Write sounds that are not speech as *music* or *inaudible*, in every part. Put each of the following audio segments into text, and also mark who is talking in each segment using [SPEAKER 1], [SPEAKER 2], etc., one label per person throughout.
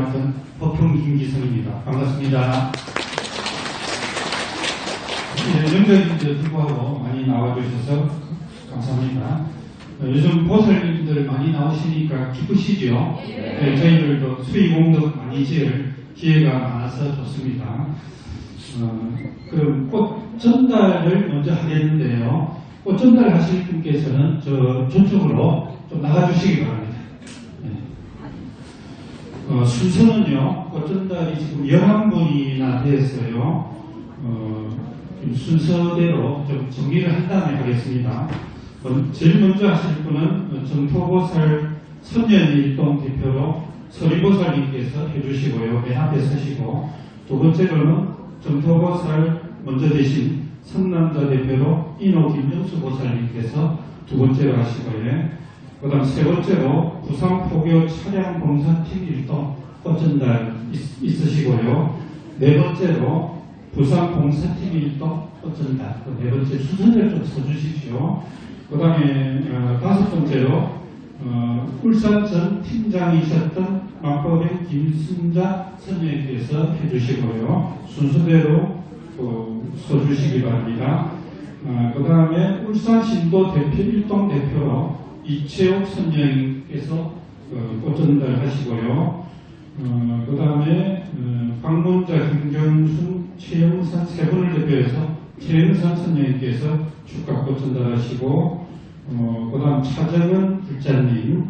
[SPEAKER 1] 맡은 법평 김기성입니다. 반갑습니다. 예, 명절인데 불구하고 많이 나와주셔서 감사합니다. 어, 요즘 보살님들 많이 나오시니까 기쁘시죠? 네, 저희들도 수의공덕 많이 지을 기회가 많아서 좋습니다. 어, 그럼 꽃 전달을 먼저 하겠는데요. 꽃 전달 하실 분께서는 저 저쪽으로 좀 나가주시기 바랍니다. 네. 어, 순서는요, 꽃 전달이 지금 11분이나 됐어요. 어, 좀 순서대로 좀 정리를 한 다음에 하겠습니다. 어, 제일 먼저 하실 분은 어, 정토보살 선년일동 대표로 서리보살님께서 해주시고요. 맨 앞에 서시고 두 번째로는 정토보살 먼저 되신 선남자 대표로 인호 김정수 보살님께서 두 번째로 하시고요. 그 다음 세 번째로 부산포교 차량 봉사팀 일동 꽃전달 있- 있으시고요. 네 번째로 부산 봉사팀 일동 꽃전달 그네 번째 순서대로 좀 써주십시오. 그 다음에 다섯 번째로 어, 울산 전 팀장이셨던 만법의 김순자 선생님께서 해주시고요. 순서대로 그, 써주시기 바랍니다. 그 다음에 울산 신도 대표 일동 대표로 이채옥 선생님께서 어, 꽃전달 하시고요. 그 다음에 방문자 김경순, 최영산 세 분을 대표해서 최영산 선생님께서 축가 꽃전달 하시고 어, 그 다음 차정은 불자님,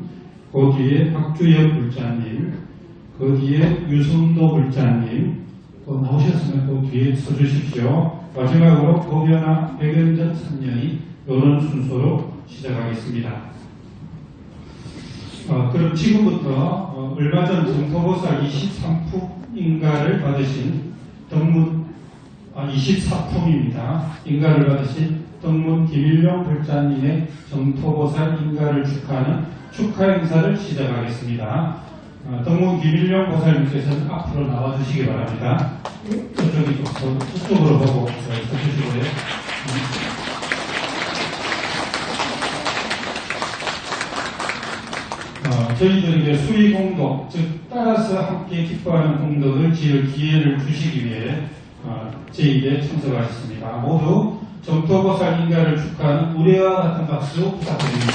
[SPEAKER 1] 그 뒤에 박주영 불자님, 그 뒤에 유성도 불자님, 또 나오셨으면 그 뒤에 서주십시오. 마지막으로 고변화 백연전 선녀이 이런 순서로 시작하겠습니다. 어, 그럼 지금부터 어, 얼마 전 정토보살 23품 인가를 받으신 덕문 아, 24품입니다. 인가를 받으신 덕문 김일용 불자님의 정토보살 인가를 축하하는 축하 행사를 시작하겠습니다. 어, 덕문 김일용 보살님께서는 앞으로 나와주시기 바랍니다. 저쪽이 저쪽으로 보고 어, 서주시고요. 어, 저희들에게 수의 공덕, 즉 따라서 함께 기뻐하는 공덕을 지을 기회를 주시기 위해 어, 제1에 참석하셨습니다. 모두 정토보살 인가를 축하하는 우리와 같은 박수 부탁드립니다.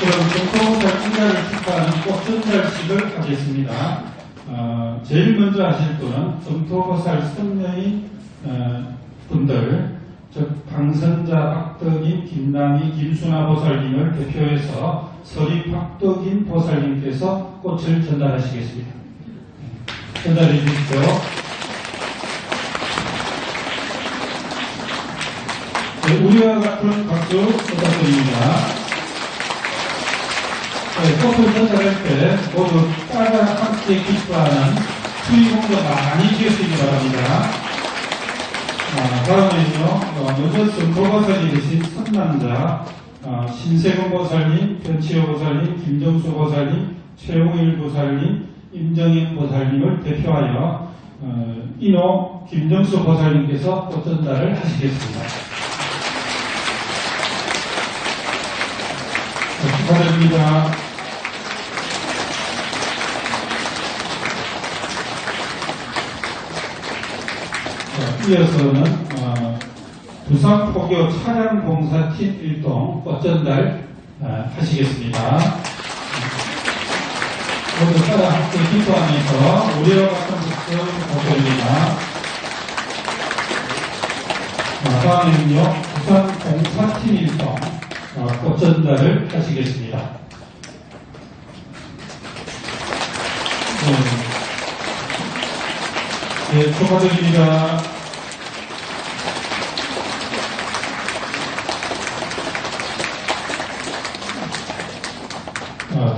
[SPEAKER 1] 그럼 정토보살 인가를 축하하는 꽃전달식을 하겠습니다. 어, 제일 먼저 하실 분은 정토보살 선녀인 어, 분들 즉 방선자 박덕인, 김남희, 김순아 보살님을 대표해서 서리 박덕인 보살님께서 꽃을 전달하시겠습니다. 전달해 주십시오. 네, 우리와 같은 박수 부탁드립니다. 네, 꽃을 전달할 때 모두 따라 함께 기뻐하는 수의공도 많이 지으시기 바랍니다. 아, 다음에는요, 어, 먼저 정보보살이 되신 선남자, 어, 신세근 보살님, 변치호 보살님, 김정수 보살님, 최홍일 보살님, 임정인 보살님을 대표하여 어, 인호 김정수 보살님께서 꽃전달을 하시겠습니다. 네, 축하드립니다. 자, 이어서는 어, 부산포교 차량봉사팀 일동 꽃전달 어, 하시겠습니다. 모두 따라 함께 기도하면서 우리와 같은 박수 부탁드립니다. 어, 다음에는요, 부산봉사팀 일동 어, 꽃전달을 하시겠습니다. 네. 네, 축하드립니다. 아,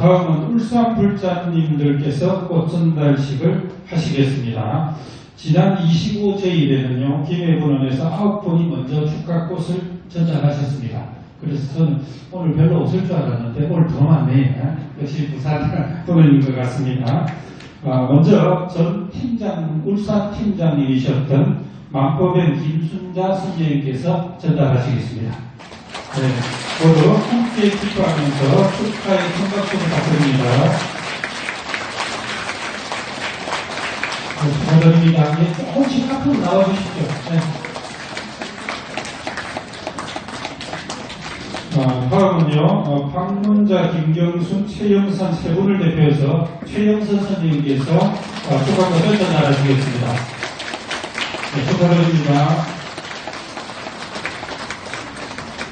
[SPEAKER 1] 다음은 울산 불자님들께서 꽃전달식을 하시겠습니다. 지난 25제일에는요, 김해군원에서 아홉 분이 먼저 축하꽃을 전달하셨습니다. 그래서 저는 오늘 별로 없을 줄 알았는데 오늘 더 많네. 역시 부산 분인 *laughs* 것 같습니다. 아, 먼저 전 팀장, 울산 팀장님이셨던 만법의 김순자 선생님께서 전달하시겠습니다. 네. 모두 함께 기뻐하면서 축하의 부탁드립니다. 네, 축하드립니다. 네, 조금씩 앞으로 나와주십시오. 네. 어, 다음은요, 어, 방문자 김경순, 최영선 세 분을 대표해서 최영선 선생님께서 어, 축하과 설전 나가시겠습니다. 네, 축하드립니다.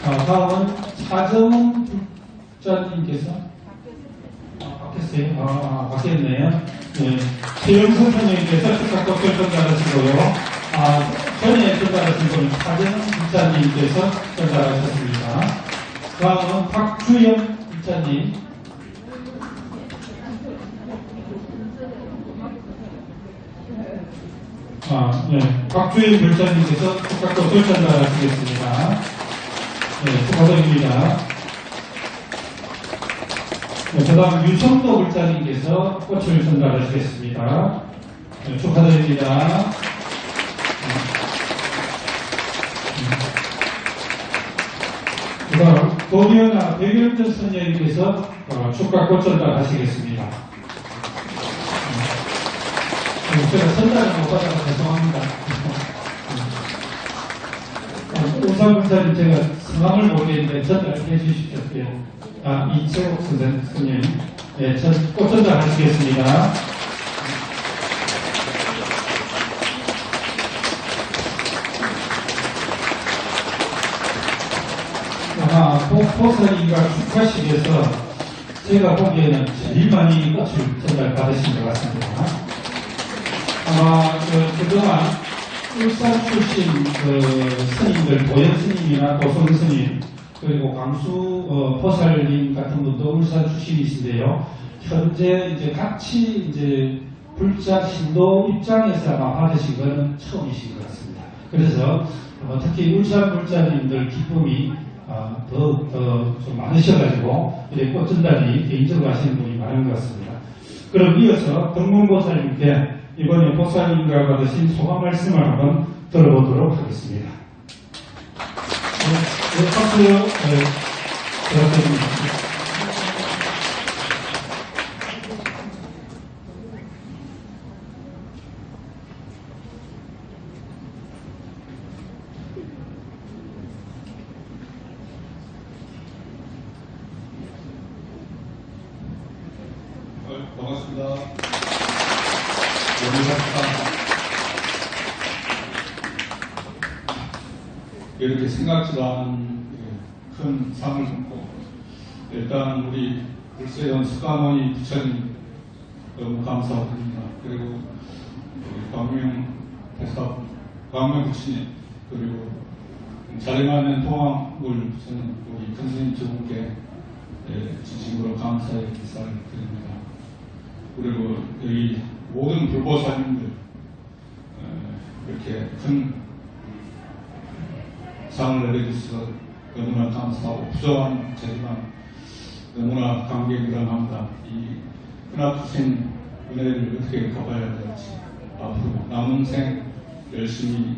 [SPEAKER 1] 어, 다음은 차정은 국장님께서 아, 바뀌었어요. 아, 아, 바뀌었네요. 네. 최영선 선생님께서 축하과 설전 나가시고요. 아, 전에 전달하신 분은 차정은 국장님께서 전달하셨습니다. 다음은 박주영 기자님. 아, 네. 박주영 불자님께서 축하도 설전달하시겠습니다. 네, 축하드립니다. 네, 그 다음 유성도 불자님께서 꽃을 전달하시겠습니다. 네, 축하드립니다. 그 다음 도리어나 백일전 선생님께서 어, 축가 꽃전달 하시겠습니다. 음, 제가 전달을 못 받아서 죄송합니다. 어, 우상문사님 제가 성함을 모르겠는데 전달해 주십시오. 예. 아, 이채옥 선생- 선생님. 예, 전, 꽃 전달 하시겠습니다. 아마 포서리가 축하식에서 제가 보기에는 제일 많이 꽃을 전달 받으신 것 같습니다. 아마 그, 그동안 울산 출신 그 스님들 도연 스님이나 도성 스님 그리고 광수 어, 포살님 같은 분도 울산 출신이신데요. 현재 이제 같이 이제 불자 신도 입장에서 아마 받으신 건 처음이신 것 같습니다. 그래서 어, 특히 울산 불자님들 기쁨이 아, 더욱 더 좀 많으셔가지고 이제 꽃 전달이 개인적으로 하시는 분이 많은 것 같습니다. 그럼 이어서 동문보살님께 이번에 보살님과 받으신 소감 말씀을 한번 들어보도록 하겠습니다. 네, 네, 박수 네, 부탁드립니다.
[SPEAKER 2] 어, 반갑습니다. 원리사입니다. 이렇게 생각지도 않은 예, 큰 상을 받고 일단 우리 불세연 수가모니 부처님 너무 감사드립니다. 그리고 광명 대사 광명 부처님 그리고 자리하는 통합을 저는 우리 큰 스님 두 분께 예, 진심으로 감사의 기사를 드립니다. 그리고 여기 모든 불보사님들 어, 이렇게 큰 상을 내려주셔서 너무나 감사하고 부정한 저지만 너무나 감개무량합니다. 이 크나프신 은혜를 어떻게 갚아야 될지 앞으로 남은 생 열심히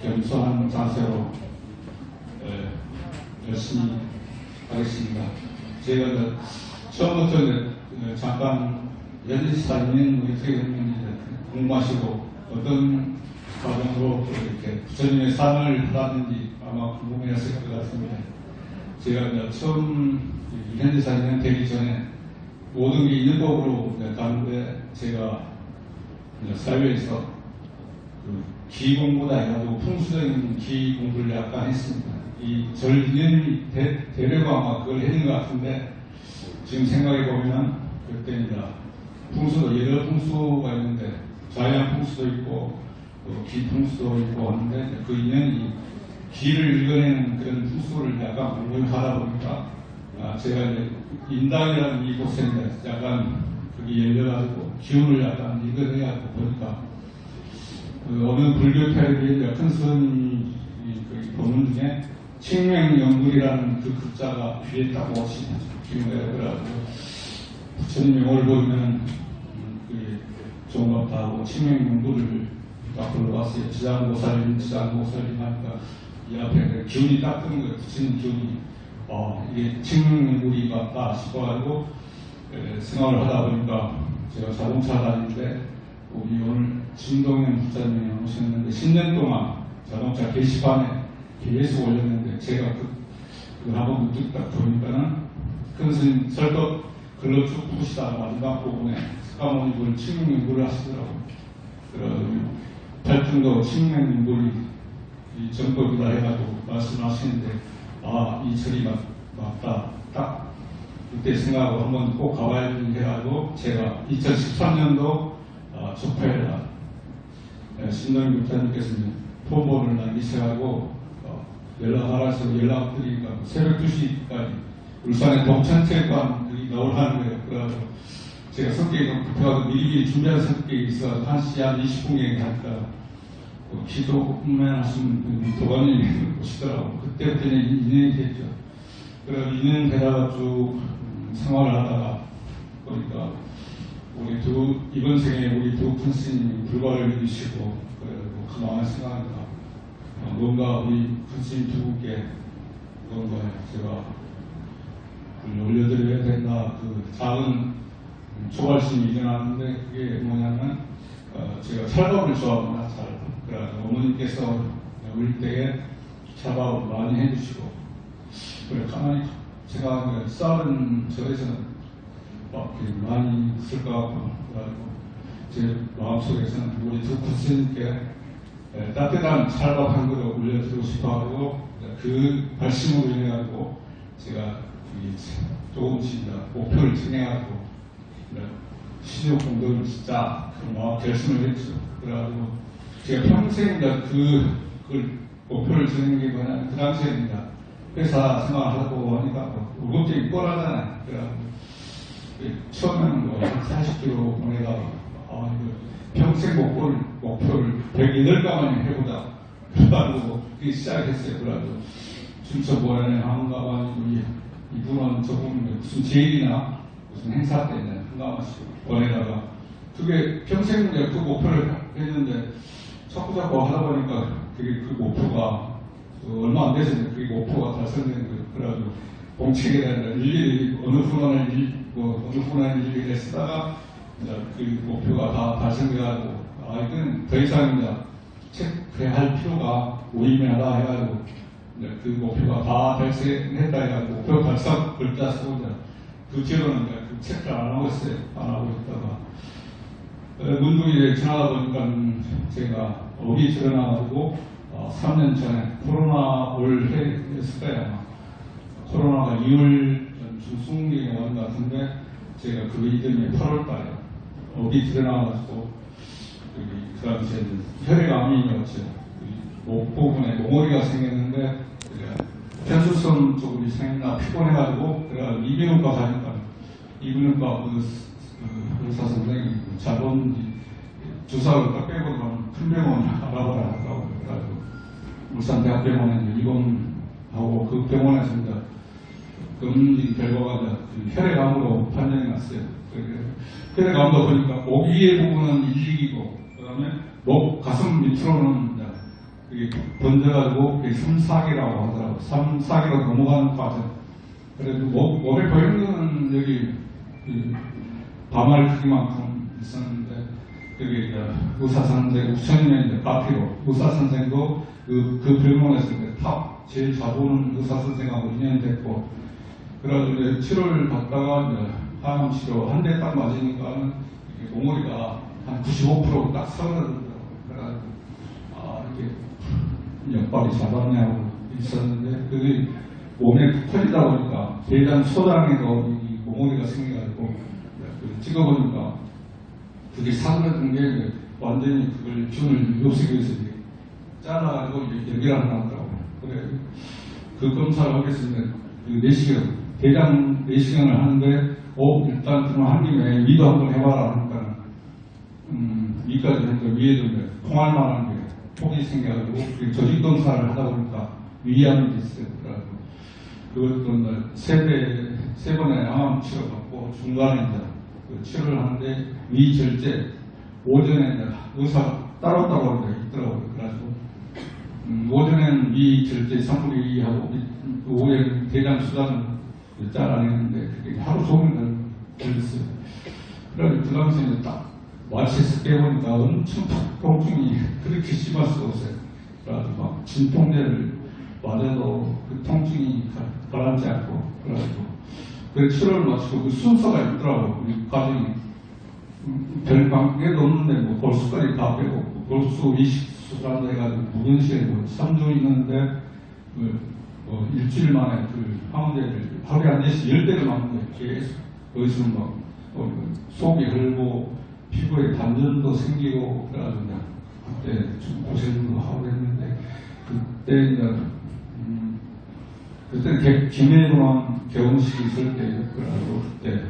[SPEAKER 2] 겸손한 자세로 에, 열심히 하겠습니다. 제가 그 처음부터 그 잠깐 연지사님 어떻게 됐는지 궁금하시고 어떤 과정으로 이렇게 부처님의 상을 받았는지 아마 궁금해하실 것 같습니다. 제가 이제 처음 현지사님 되기 전에 모든 게 있는 법으로 가는데 제가 사회에서 그 기공보다 해가지고 풍수적인 기 공부를 약간 했습니다. 이 절인연이 되려고 아마 그걸 했는 것 같은데 지금 생각해 보면 그때 이제 풍수도 여러 풍수가 있는데 자연 풍수도 있고 또 기풍수도 있고 하는데 그 인연이 기를 읽어내는 그런 풍수를 약간 공부하다 보니까 아, 제가 이제 인당이라는 이곳에 약간 그게 열려가지고 기운을 약간 읽어내야 보니까 그 어느 불교 패러디의 큰 스님이 그 보는 중에 칭명연굴이라는 그 글자가 귀에 딱 멋이 기운을 그래가지고 부처님이 오늘 보이면 음, 그게 좋은 것 같다 하고 칭명연굴을 딱 불러왔어요. 지장고살님, 지장고살님 하니까 이 앞에 그 기운이 딱 뜨는 거예요. 부처님 기운이 어, 이게 친구리 같다 싶어가지고 에, 생각을 하다 보니까 제가 자동차 다니는데 우리 오늘 진동현 부장님이 오셨는데 10년 동안 자동차 게시판에 계속 올렸는데 제가 그, 그걸 한번 문득 딱 보니까는 큰 스님 설덕 글로 쭉 보시다가 마지막 부분에 스카모니불 친구인불을 하시더라고요. 그래가지고 발등도 친구인불이 이 정법이다 해가지고 말씀하시는데 아 이 절이 맞, 맞다 딱 그때 생각하고 한번 꼭 가봐야지 해가지고 제가 2013년도 아, 조파에다 신동희 목사님께서 폰번호를 남기셔가지고 어, 연락하라서 연락드리니까 새벽 2시까지 울산의 동천체육관 여기 나오라는 거예요. 그래가지고 제가 성격이 좀 급해가지고 미리미리 준비한 성격이 있어서 1시 한 20분경에 하니까 그 기도만 하시는 분이 도관님이 *laughs* 오시더라고. 이제 인연이 됐죠. 그래서 인연 되다가 쭉 음, 생활을 하다가 보니까 우리 두, 이번 생에 우리 두큰 스님이 불과를 믿으시고, 그래고 가만히 생각하니까, 어, 뭔가 우리 큰 스님 두 분께 뭔가 제가 글 올려드려야 된다. 그 작은 초발심이 일어났는데, 그게 뭐냐면, 어, 제가 찰밥을 좋아하구나, 찰밥. 그래가지고 어머니께서 어릴 때에 찰밥을 많이 해주시고, 그래, 가만히 제가 그 쌀은 절에서는 막 많이 쓸것 같고, 제 마음속에서는 우리 두 부스님께 에, 따뜻한 찰밥 한 그릇 올려드리고 싶어가지고 그 발심으로 인해가지고 제가 이 조금씩 목표를 정해가지고 신용 공덕을 진짜 결심을 했죠. 그래가지고 제가 평생 그, 그 목표를 정한 게 뭐냐, 그 이제 회사 생활하고 하니까 뭐 무겁게 뻔하잖아요. 그래가지고 처음에는 뭐 40kg 보내다가 아, 이거 평생 목표를, 목표를 108가만히 해보자. 그래가지고 그게 시작했어요. 그래가지고 춘천보안에 한가만 이 이분은 저분 무슨 제일이나 무슨 행사 때는 한 가만씩 보내다가 그게 평생 그 목표를 했는데 자꾸 자꾸 하다 보니까 그게 그 목표가 그 얼마 안 이제 그게 목표가 달성된 거예요. 그래가지고 공책에 대한 일일이 어느 분야는 일, 뭐 어느 분야는 일일이 쓰다가 이제 그 목표가 다 달성돼가지고 아 이건 더 이상 이제 체크할 필요가 무의미하다 해가지고 이제 그 목표가 다 달성했다 해가지고 목표 달성 글자 쓰고 이제 그 뒤로는 이제 그 체크를 안 하고 있어요. 안 하고 있다가 어, 문둥이에 지나다 보니까 음, 제가 업이 드러나가지고 어, 3년 전에 코로나 올 해였을 거예요. 아마. 코로나가 2월 중순경에 온 것 같은데 제가 그 이듬해 8월 달에 드러나가지고 여기 그 당시에는 혈액암이었죠. 목 부분에 몽어리가 생겼는데 편수성 쪽으로 생겼나 피곤해가지고 그래가 이비인후과 가니까 이비인후과 그, 그 의사 선생님이 자본 주사를 딱 빼고 그럼 큰 병원 그래가지고 울산대학병원에 입원하고 그 병원에서 이제 검진 결과가 이제 그 혈액암으로 판정이 났어요. 그 혈액암도 보니까 목 위에 부분은 일lik이고 그 다음에 목 가슴 밑으로는 이제 그게 번져가지고 그게 3, 4기라고 하더라고. 3, 4기로 넘어가는 과정. 그래도 목, 목에 보이는 여기 그 밤알 크기만큼 있었 여기 이제 의사 선생, 2000년 이제 카피로 의사 선생도 그, 그 병원에서 탑 제일 잘 보는 의사 선생하고 인연이 됐고 그래가지고 치료를 받다가 이제 항암 치료 한 대 딱 맞으니까는 이게 몽골이가 한 95%딱 서늘하더라고요. 그래가지고 아 이게 역발이 잡았냐고 있었는데 그게 몸에 터지다 보니까 대장 소장에도 이 몽골이가 생겨가지고 그 찍어보니까 그게 사그라든 게 완전히 그걸 요식해서 이제 잘라가지고 이제 연결을 나오더라고요. 그래 그 검사를 하겠습니다. 그 내시경 대장 내시경을 하는데 어 일단 그럼 한 김에 위도 한번 해봐라 하니까 음 위까지 하니까 위에도 통할 만한 게 폭이 생겨가지고 그 조직 검사를 하다 보니까 위암이 됐어요. 그래가지고 그것도 이제 세배 세 번의 암 치료 받고 중간에 이제 그 치료를 하는데 위절제 오전에 의사 따로따로 있더라고요. 그래가지고 음, 오전에는 위절제 3분의 2하고 오후에 대장 수단을 그게 하루 종일 걸렸어요. 그래서 그 당시에 딱 마취해서 깨보니까 엄청 통증이 그렇게 심할 수가 없어요. 그래가지고 막 진통제를 맞아도 그 통증이 가- 가라앉지 않고 그래가지고 그 치료를 마치고 그 순서가 있더라고. 우리 과정이 음, 별 관계도 없는데 뭐 골수까지 다 빼고 골수 이식 수술한다 해가지고 무근시에 뭐 3주 있는데 그, 뭐 일주일 만에 그 항암제를 하루에 한 대씩 열 대를 맞는 거예요. 계속. 거기서 막 어, 속이 흘고 피부에 단전도 생기고 그래가지고 그때 좀 고생도 하고 했는데 그때 이제 음, 그때 개- 김해공항 개원식이 있을 때 그래가지고 그때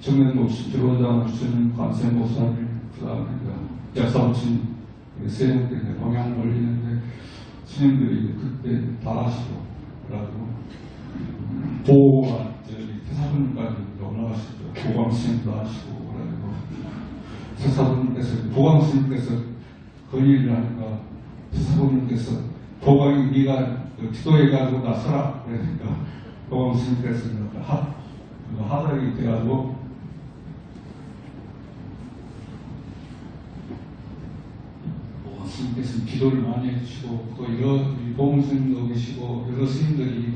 [SPEAKER 2] 정면목 들어오자마자 주는 관세모사를 그 다음에 약사부친 세명 때문에 방향을 올리는데 스님들이 그때 다 하시고 그래가지고 보호가 태사분까지 올라가시죠 보광 스님도 하시고 그래가지고 태사분께서 보광 스님께서 건의를 하니까 태사분께서 보광이 네가 그 기도해가지고 나 서라. 그러니까 보광 스님께서 그 하, 그 하다이 돼가지고. 뭐 스님께서 기도를 많이 해주시고 또 여러 보험 스님도 계시고 여러 스님들이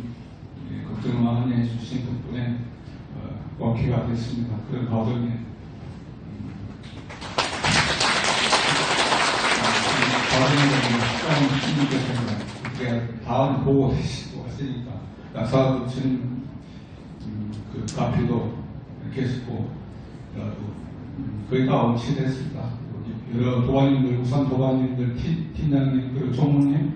[SPEAKER 2] 예, 걱정을 많이 해주신 덕분에 어, 완쾌가 됐습니다. 그런 과정에. 음, 과정에 스님께서 그렇게 다음 보고 계시고 하시니까 나사도 친 음, 그 카페도 계시고 그래가지고 음, 거의 다 원치됐습니다. 여기 여러 도관님들, 우선 도관님들, 팀, 팀장님, 그리고 총무님,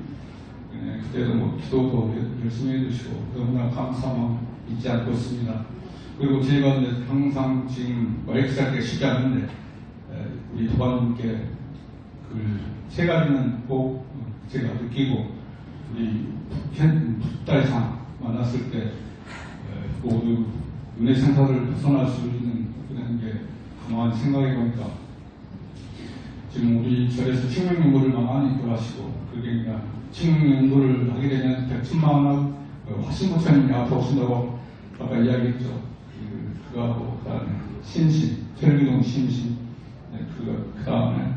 [SPEAKER 2] 예, 그때도 뭐 기도도 여- 열심히 해주시고 너무나 감사함 잊지 않고 있습니다. 그리고 제가 이제 항상 지금 마이크사기 쉽지 않은데 에, 우리 도관님께 그 세 가지는 꼭 제가 느끼고 우리 북달상 만났을 때 에, 모두 은혜 생사를 벗어날 수 있는 그런 게 가만히 생각해 보니까 지금 우리 절에서 칭명연구를 많이 들어하시고 그게 그냥 칭명연구를 하게 되면 백천만 원 화신부처님이 앞에 오신다고 아까 이야기했죠. 그, 그거하고 그 다음에 신신, 철기동 신신, 네, 그거 그 다음에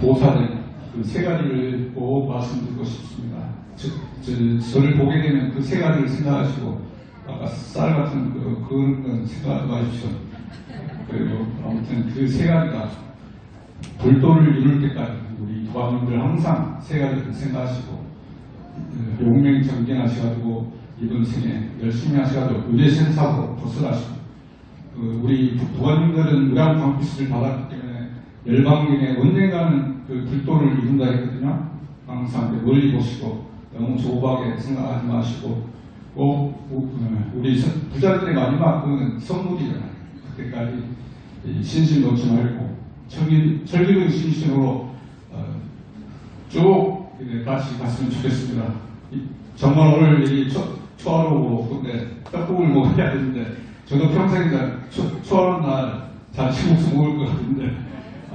[SPEAKER 2] 보살의 그 세 가지를 꼭 말씀드리고 싶습니다. 저, 저, 저를 보게 되면 그 세 가지를 생각하시고 아까 쌀 같은 그, 그런 건 생각하지 마십시오. 그리고 아무튼 그 세 가지가 불도를 이룰 때까지 우리 도와님들 항상 세 가지를 생각하시고 그 용맹 정진하셔가지고 이번 생에 열심히 하셔가지고 의례생사로 벗어나시고 그 우리 도와님들은 무량 광피스를 받았기 때문에 열방경에 언젠가는 그 불도를 이룬다 했거든요. 항상 멀리 보시고 너무 조박에 생각하지 마시고 꼭 우- 우리 선- 부자들의 마지막 그 선물이잖아요. 그때까지 이 신심 놓지 말고 철기, 철기의 신심으로 어, 쭉 같이 갔으면 좋겠습니다. 이- 정말 오늘 이 초, 초하루고 근데 떡국을 먹어야 되는데 저도 평생 초, 초하루 날 잔치국수 먹을 것 같은데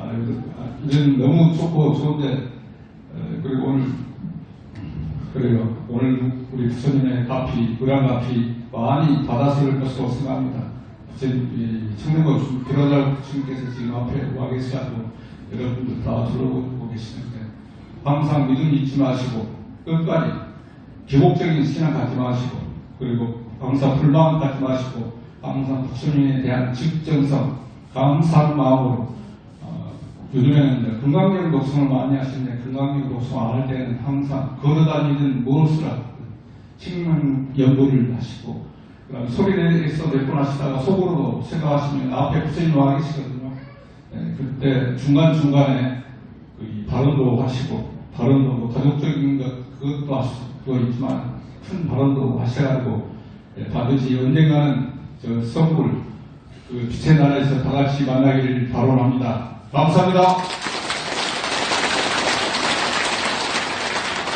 [SPEAKER 2] 아, 아, 이런 너무 좋고 좋은데 어, 그리고 오늘 그래요. 오늘 우리 부처님의 가피, 의랑 가피 많이 받았을 것으로 생각합니다. 부처님, 청년고 비로자 부처님께서 지금 앞에 와 계시고 여러분들 다 들어보고 계시는데 항상 믿음 잊지 마시고 끝까지 기복적인 신앙 갖지 마시고 그리고 항상 불만 갖지 마시고 항상 부처님에 대한 직정성, 감사한 마음으로 어, 요즘에는 건강적 독성을 많이 하시는데 건강적 독성 안할 때는 항상 걸어다니는 무엇을 식물 연구를 하시고 그다음에 소리 내서 몇번 하시다가 속으로도 생각하시면 앞에 부처님 와 계시거든요. 네, 그때 중간중간에 그이 발언도 하시고 발언도 뭐 가족적인 것 그것도 하시고 있지만 큰 발언도 하셔가지고 예, 반드시 언젠가는 저 선물 그 빛의 나라에서 다 같이 만나기를 바원합니다. 감사합니다.